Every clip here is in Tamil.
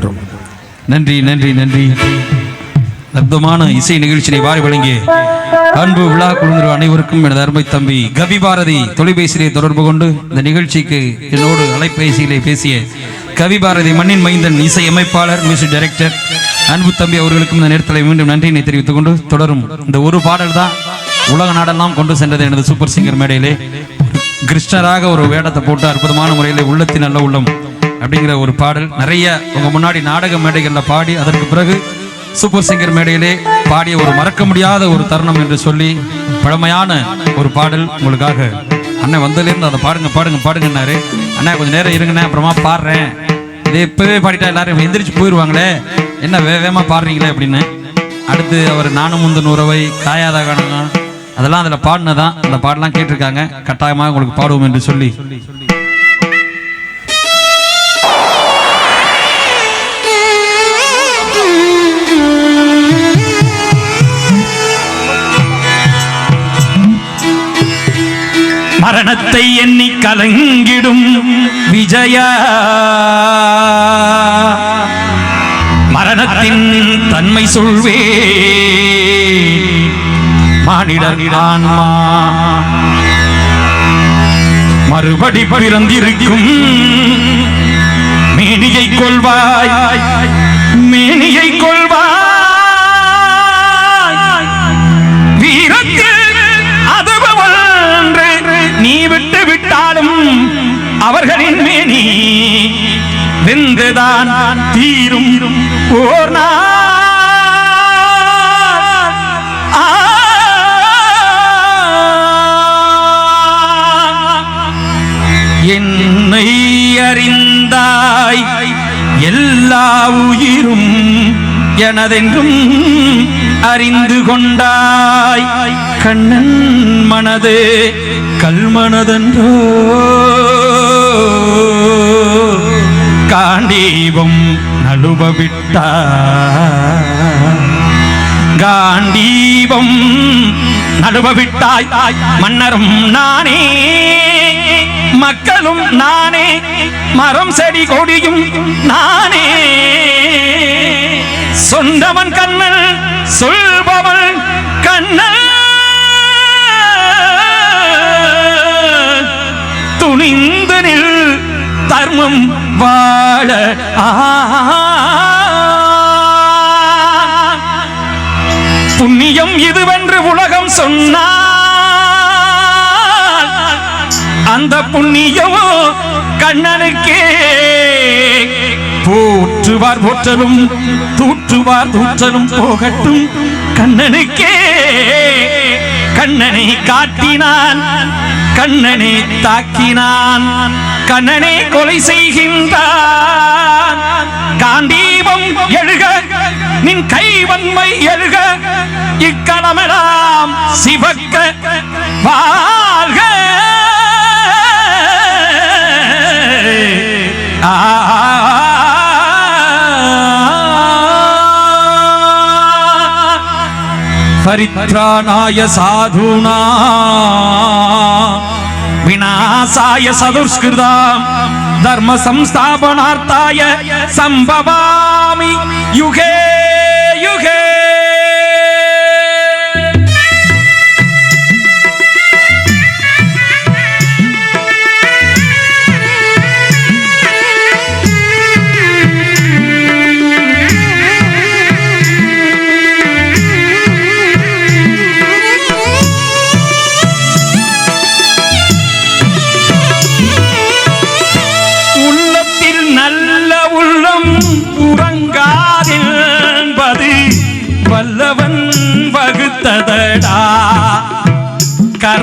கொள்கின்றோம் நன்றி நன்றி நன்றி. அற்புதமான இசை நிகழ்ச்சியை வாரி வழங்கிய அன்பு விழா குழுந்தர் அனைவருக்கும் எனது அருமை தம்பி கவி பாரதி தொலைபேசியிலே தொடர்பு கொண்டு இந்த நிகழ்ச்சிக்கு என்னோடு அலைபேசியிலே பேசிய கவி பாரதி மண்ணின் மைந்தன் இசை அமைப்பாளர் மியூசிக் டைரக்டர் அன்பு தம்பி அவர்களுக்கும் இந்த நேரத்தில் மீண்டும் நன்றியினை தெரிவித்துக் கொண்டு தொடரும் இந்த ஒரு பாடல் தான் உலக நாடெல்லாம் கொண்டு சென்றது எனது சூப்பர் சிங்கர் மேடையிலே. கிருஷ்ணராக ஒரு வேடத்தை போட்டு அற்புதமான முறையில் உள்ளத்தின் நல்ல உள்ளம் அப்படிங்கிற ஒரு பாடல். நிறைய உங்க முன்னாடி நாடக மேடைகளில் பாடி அதற்கு பிறகு சூப்பர் சிங்கர் மேடையிலே பாடிய ஒரு மறக்க முடியாத ஒரு தருணம் என்று சொல்லி பழமையான ஒரு பாடல் உங்களுக்காக. அண்ணன் வந்ததுலேருந்து அதை பாடுங்க பாடுங்க பாடுங்கன்னாரு. அண்ணா கொஞ்சம் நேரம் இருங்கண்ணே அப்புறமா பாடுறேன். இது இப்பவே பாடிட்டா எல்லாரும் எந்திரிச்சு போயிடுவாங்களே என்ன வேகமாக பாடுறீங்களே அப்படின்னு. அடுத்து அவர் நானும் முந்தன் உறவை காயாத காணலாம் அதெல்லாம் அதில் பாடினதான். அந்த பாடலாம் கேட்டிருக்காங்க. கட்டாயமாக உங்களுக்கு பாடுவோம் என்று சொல்லி. மரணத்தை எண்ணி கலங்கிடும் விஜயா. மரணத்தின் தன்மை சொல்வே. மானிடர் ஆன்மா. மறுபடி பிறந்திருக்கும் வெந்துதான் தீரும் ஓர் என்னை அறிந்தாய் எல்லா உயிரும் எனதென்றும் அறிந்து கொண்டாய். கண்ணன் மனது கல்மனதன்றோ. காண்டீபம் நழுவ காண்டீபம் நடுவ விட்டாய் மன்னரும் நானே மக்களும் நானே மரம் செடி கொடியும் நானே. சொந்தவன் கண்ணன் சொல்பவன் கண்ணன் இதுவென்று உலகம் சொன்னால் அந்த புண்ணியமோ கண்ணனுக்கே. போற்றுவார் போற்றலும் தூற்றுவார் தூற்றலும் போகட்டும் கண்ணனுக்கே. கண்ணனை காட்டினான் கண்ணனை தாக்கினான் கண்ணனை கொலை செய்கின்றான். காண்டீபம் எழுக நின் கைவன்மை எழுக இக்களமெல்லாம் சிவக்க வாழ்க. பரித்ராணாய சாதுனா. விநாசாய சதுஷ்கிருதாம். தர்ம சம்ஸ்தாபனார்த்தாய சம்பவாமி. யுகே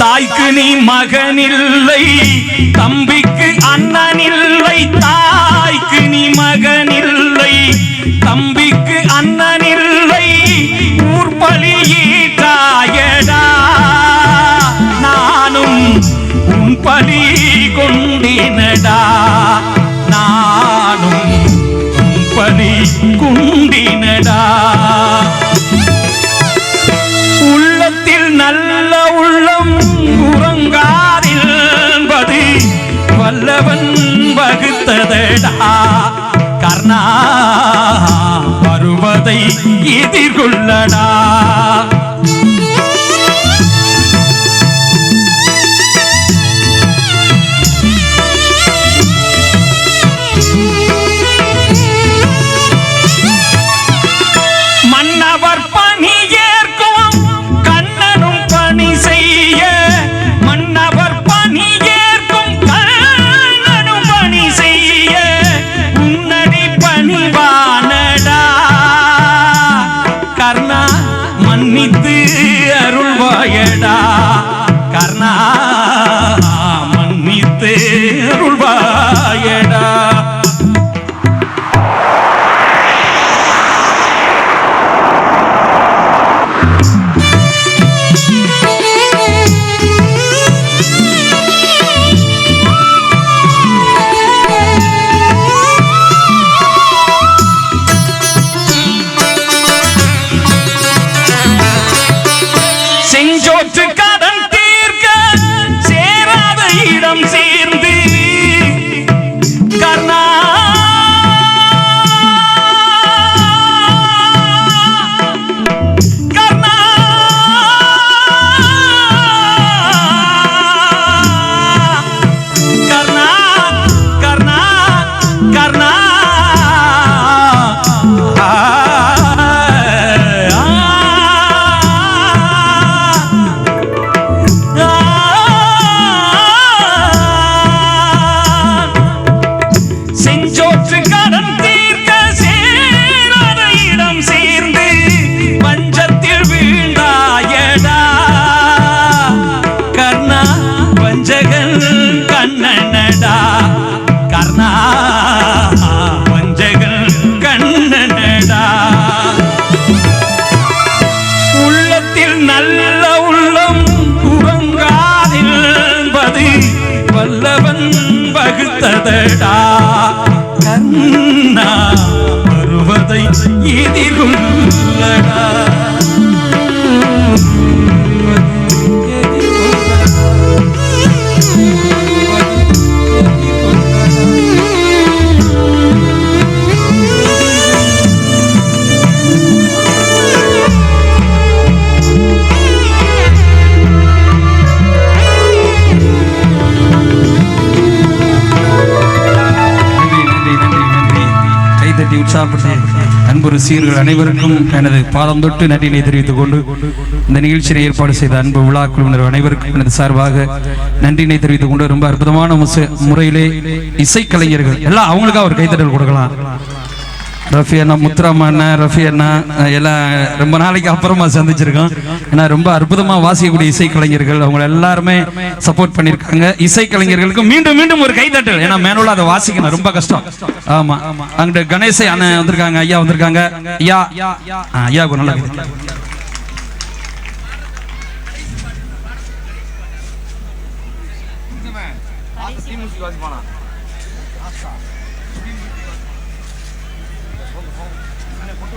தாய்க்கு நீ மகனில்லை தம்பிக்கு அண்ணனில்லை தாய்க்கு நீ மகனில்லை தம்பிக்கு அண்ணனில்லை ஊர்பலியே தாயடா நானும் உன் பலி கொண்டினடா. நானும் உன் பலி குண்டினடா. வகுத்ததடா கர்ணா வருவதை எதிர்கொள்ளடா. கைதட்டி அன்பு அனைவருக்கும் எனது பாதம் தொட்டு நன்றினை தெரிவித்துக் கொண்டு இந்த நிகழ்ச்சியை ஏற்பாடு செய்த அன்பு விழா குழுவினர் அனைவருக்கும் எனது சார்பாக நன்றினை தெரிவித்துக் கொண்டு ரொம்ப அற்புதமான முறையிலே இசைக்கலைஞர்கள் எல்லாம் அவங்களுக்காக ஒரு கைத்தட்டல் கொடுக்கலாம். ரஃபி அண்ணா முத்துராம அண்ணன் ரஃபி அண்ணா எல்லாம் ரொம்ப நாளைக்கு அப்புறமா சந்திச்சிருக்கோம். ஏன்னா ரொம்ப அற்புதமாக வாசிக்கக்கூடிய இசைக்கலைஞர்கள். அவங்க எல்லாருமே சப்போர்ட் பண்ணியிருக்காங்க. இசைக்கலைஞர்களுக்கு மீண்டும் மீண்டும் ஒரு கைதட்டல். ஏன்னா மேனுவலா அதை வாசிக்கணும். ரொம்ப கஷ்டம். ஆமா. அங்கிட்ட கணேசை அண்ணன் வந்திருக்காங்க ஐயா வந்திருக்காங்க. ஐயா ஆ, ஐயாவுக்கு ஒரு நல்ல